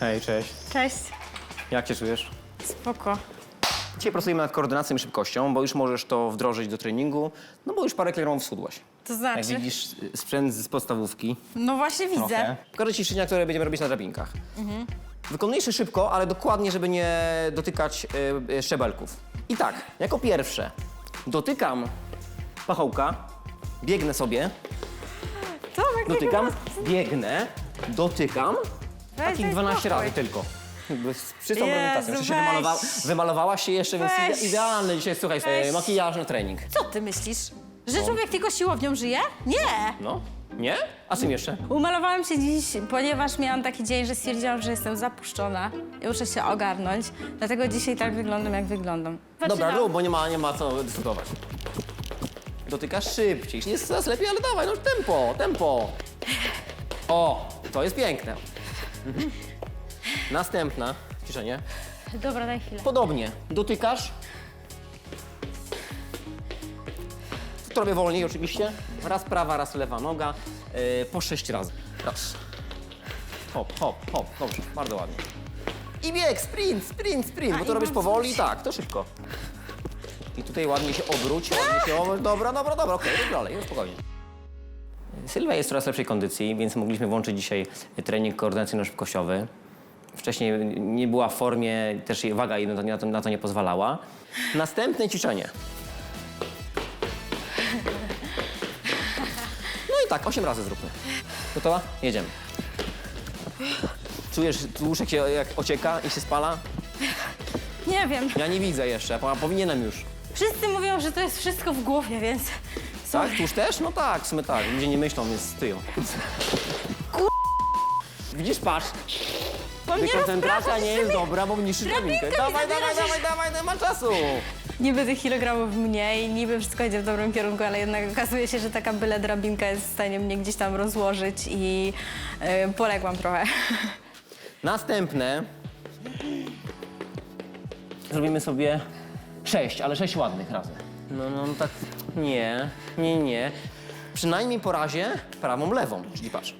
Hej, cześć. Cześć. Jak się czujesz? Spoko. Dzisiaj pracujemy nad koordynacją i szybkością, bo już możesz to wdrożyć do treningu, no bo już parę kilogramów schudłaś. To Jak znaczy? widzisz, y, sprzęt z podstawówki. No właśnie widzę. Trochę. Pokażę ci ćwiczenia, które będziemy robić na drabinkach. Wykonujesz je szybko, ale dokładnie, żeby nie dotykać y, y, szczebelków. I tak, jako pierwsze dotykam pachołka, biegnę sobie, Tomek, dotykam, jak biegnę, dotykam, Weź, takich daj 12 spokój. razy tylko. Z czystą Jezu. Jeszcze się weź. wymalowa wymalowałaś się jeszcze, więc Weź. ide- idealny dzisiaj, słuchaj, Weź. e, makijaż na trening. Co ty myślisz? Że człowiek tylko siłownią żyje? Nie! No, nie? A czym jeszcze? Umalowałam się dziś, ponieważ miałam taki dzień, że stwierdziłam, że jestem zapuszczona i muszę się ogarnąć. Dlatego dzisiaj tak wyglądam, jak wyglądam. Dobra, Zaczynam. rób, bo nie ma, nie ma co dyskutować. Dotykasz szybciej. Nie jest coraz lepiej, ale dawaj, no tempo, tempo. O, to jest piękne. Mhm. Następna ćwiczenie. Dobra, daj chwilę. Podobnie. Dotykasz. Trochę wolniej oczywiście. Raz prawa, raz lewa noga. Yy, po sześć razy. Raz. Hop, hop, hop. Dobrze, bardzo ładnie. I bieg, sprint, sprint, sprint. A, Bo i to robisz mam powoli, coś. tak, to szybko. I tutaj ładnie się obróć, ładnie się obróć. Dobra, dobra, dobra, okej, rób dalej, już spokojnie. Sylwia jest w coraz lepszej kondycji, więc mogliśmy włączyć dzisiaj trening koordynacyjno-szybkościowy. Wcześniej nie była w formie, też jej waga jej na to, na to, na to nie pozwalała. Następne ćwiczenie. No i tak, 8 razy zróbmy. Gotowa? Jedziemy. Czujesz tłuszek się jak ocieka i się spala? Nie wiem. Ja nie widzę jeszcze, a powinienem już. Wszyscy mówią, że to jest wszystko w głowie, więc... Tak? Tłuszcz też? No tak, w sumie tak. Ludzie nie myślą, więc tyją. Widzisz, patrz. Mnie Koncentracja nie jest dobra, bo niszczy drabinkę mi Dawaj, dawaj, zabierasz. dawaj, dawaj, nie ma czasu. Niby tych kilogramów mniej, niby wszystko idzie w dobrym kierunku, ale jednak okazuje się, że taka byle drabinka jest w stanie mnie gdzieś tam rozłożyć i yy, poległam trochę. Następne. Zrobimy sobie sześć, ale sześć ładnych razy. No, no, tak. Nie, nie, nie. Przynajmniej po razie prawą, lewą. Czyli patrz.